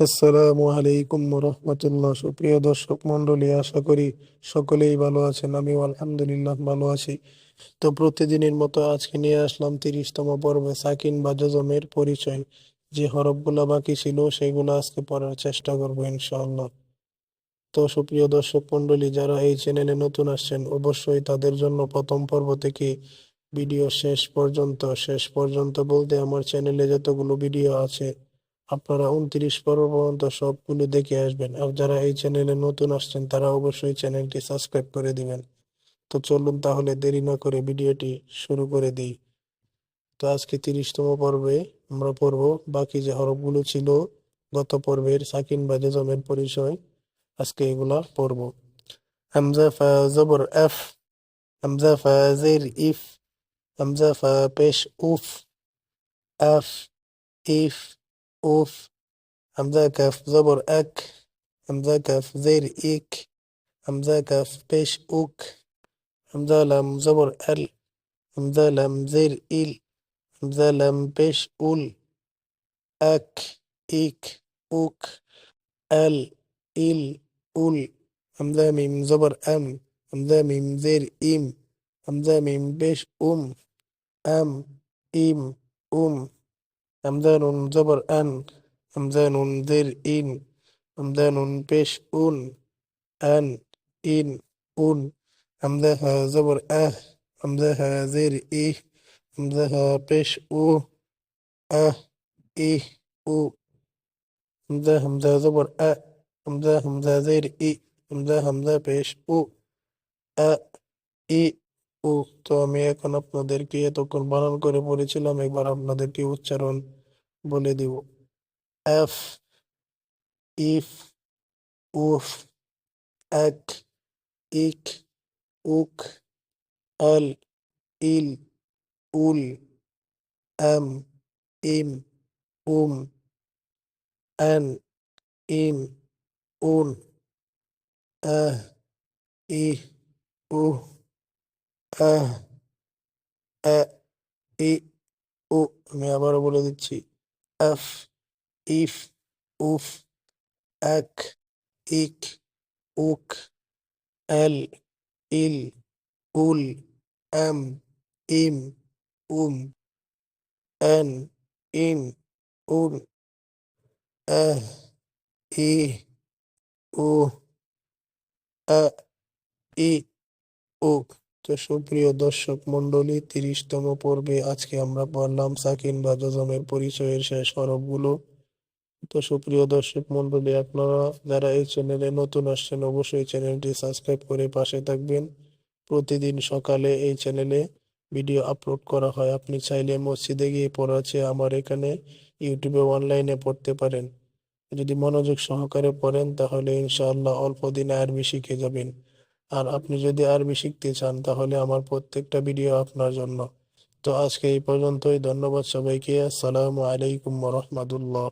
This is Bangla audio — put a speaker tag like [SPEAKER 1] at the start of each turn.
[SPEAKER 1] আসসালামু আলাইকুম রহমতুল্লাহ। সুপ্রিয় দর্শক মণ্ডলী, আশা করি সকলেই ভালো আছেন। আমিও আলহামদুলিল্লাহ ভালো আছি। তো প্রতিদিনের মতো আজকে নিয়ে আসলাম তিরিশতম পর্বে সাকিন বা জজমের পরিচয়। যে হরফগুলো বাকি ছিল, সেগুলো আজকে পড়ার চেষ্টা করব ইনশাআল্লাহ। তো সুপ্রিয় দর্শক মণ্ডলী, যারা এই চ্যানেলে নতুন আসছেন, অবশ্যই তাদের জন্য প্রথম পর্ব থেকে ভিডিও শেষ পর্যন্ত শেষ পর্যন্ত বলতে আমার চ্যানেলে যতগুলো ভিডিও আছে আপনারা উনত্রিশ পর্ব পর্যন্ত সবগুলো দেখে আসবেন। আর যারা এই চ্যানেলে নতুন আসছেন, তারা অবশ্যই চ্যানেলটি সাবস্ক্রাইব করে দিবেন। তো চলুন তাহলে দেরি না করে ভিডিওটি শুরু করে দিই। তো আজকে তিরিশতম পর্বে আমরা পড়ব, বাকি যে হরফগুলো ছিল গত পর্বের সাকিন বা জেজমের পরিচয়, আজকে এগুলা পড়ব। হামজা জবর এফ, হামজা জের ইফ, হামজা পেশ উফ আফ ইফ উফ হামজা কাফ জবর এক হামজা কাফ জের ইক হামজা কাফ পেশ উক হামজা লাম জবর এল হামজা লাম জের ইল হামজা লাম পেশ উল এক ইক উক এল ইল উল হামজা মিম জবর এম হামজা মিম জের ইম হামজা মিম পেশ উম আম ইম উম হামজা নুন জবর আন হামজা নুন জের ইন হামজা নুন পেশ উন আন ইন উন হামজা হা জবর আহ হামজা হা জের ইহ হামজা হা পেশ উ আহ ইহ উ হামজা হামজা জবর আ হামজা হামজা জের ই হামজা হামজা পেশ উ আ ই উ তো আমি এখন আপনাদেরকে এতক্ষণ বানান করে পড়েছিলাম একবার আপনাদেরকে উচ্চারণ বলে দিব। এফ, ইফ, উফ, এক, ইক, উক আল ইল, উল আম ইম, উম আন ইন উন আহ ইহ, উহ আহ আ ই, উ, আমি আবারও বলে দিচ্ছি। এফ, ইফ, উফ, এক, ইক, উক, এল, ইল, উল, এম, ইম, উম, এন, ইন, উন আহ ই, উ আ ই উ তো সুপ্রিয় দর্শক মণ্ডলী, তিরিশতম পর্বে আজকে আমরা পড়লাম সাকিন বা জজমের পরিচয়ের শেষ হরফগুলো তো সুপ্রিয় দর্শক মণ্ডলী, আপনারা যারা এই চ্যানেলে নতুন আসছেন, অবশ্যই চ্যানেলটি সাবস্ক্রাইব করে পাশে থাকবেন। প্রতিদিন সকালে এই চ্যানেলে ভিডিও আপলোড করা হয়। আপনি চাইলে মসজিদে গিয়ে পড়াচ্ছে আমার এখানে ইউটিউবে অনলাইনে পড়তে পারেন। যদি মনোযোগ সহকারে পড়েন, তাহলে ইনশাআল্লাহ অল্প দিনে আরবি শিখে যাবেন। আর আপনি যদি আরবি শিখতে চান, তাহলে আমার প্রত্যেকটা ভিডিও আপনার জন্য। তো আজকে এই পর্যন্তই। ধন্যবাদ সবাইকে। আসসালামু আলাইকুম রহমতুল্লাহ।